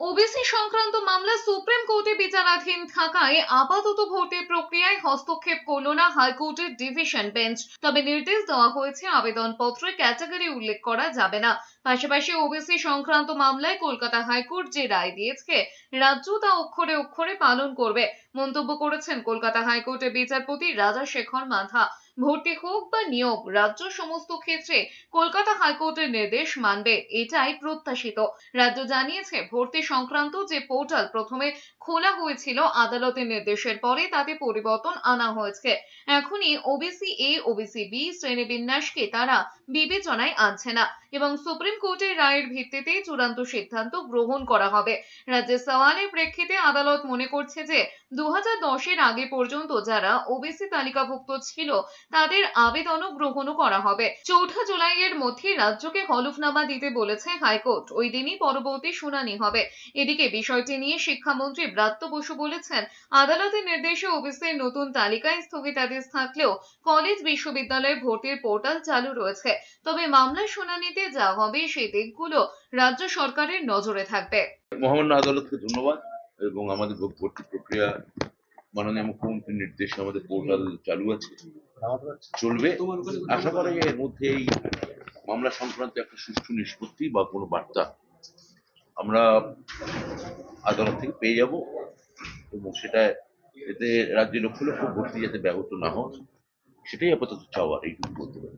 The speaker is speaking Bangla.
ওবিসি সংক্রান্ত মামলা সুপ্রিম কোর্টে বিচারাধীন থাকায় আপাতত ভর্তি প্রক্রিয়ায় হস্তক্ষেপ করল না হাইকোর্টের ডিভিশন বেঞ্চ। তবে নির্দেশ দেওয়া হয়েছে আবেদনপত্রে ক্যাটাগরি উল্লেখ করা যাবে না। পাশাপাশি ওবিসি সংক্রান্ত মামলায় কলকাতা হাইকোর্ট যে রায় দিয়েছে, রাজ্য তা অক্ষরে অক্ষরে পালন করবে। মন্তব্য করেছেন কলকাতা হাইকোর্টের বিচারপতি রাজা শেখর মাধা। ভর্তি হোক বা নিয়োগ, রাজ্য সমস্ত ক্ষেত্রে কলকাতা হাইকোর্টের নির্দেশ মানবে, এটাই প্রত্যাশিত। রাজ্য জানিয়েছে, ভর্তি সংক্রান্ত যে পোর্টাল প্রথমে খোলা হয়েছিল আদালতের নির্দেশের পরে তাতে পরিবর্তন আনা হয়েছে। এখনই ওবিসি এ, ওবিসি বি শ্রেণীবিন্যাসকে তারা বিবেচনায় আনছে না। এবং সুপ্রিম কোর্টের রায়ের ভিত্তিতে চূড়ান্ত সিদ্ধান্ত গ্রহণ করা হবে। রাজ্যের সওয়ালের প্রেক্ষিতে আদালত মনে করছে যে দু এর আগে পর্যন্ত যারা ওবিসি তালিকাভুক্ত ছিল, তাদের আবেদনও গ্রহণও করা হবে। চৌঠা জুলাইয়ের মধ্যে রাজ্যকে হলফনামা দিতে বলেছে হাইকোর্ট। ওই দিনই পরবর্তী শুনানি হবে। এদিকে বিষয়টি নিয়ে শিক্ষামন্ত্রী ব্রাত্য বসু বলেছেন, আদালতের নির্দেশে ওবিসির নতুন তালিকায় স্থগিতাদেশ থাকলেও কলেজ বিশ্ববিদ্যালয়ে ভর্তির পোর্টাল চালু রয়েছে। তবে মামলার শুনানিতে যা হবে সেই দিকগুলো রাজ্য সরকারের নজরে থাকবে। মহামান্য আদালতকে ধন্যবাদ এবং আমাদের ভর্তি প্রক্রিয়া মাননীয় মুখ্যমন্ত্রীর নির্দেশে আমাদের পোর্টাল চালু আছে। চলবে। আশা করা যায় এর মধ্যে এই মামলা সংক্রান্ত একটা সুষ্ঠু নিষ্পত্তি বা কোনো বার্তা আমরা আদালত থেকে পেয়ে যাব এবং সেটা এতে রাজ্যে লক্ষ লক্ষ ভর্তি যাতে ব্যাহত না হয় সেটাই আপাতত চাওয়ার এইটুকু বলতে পারি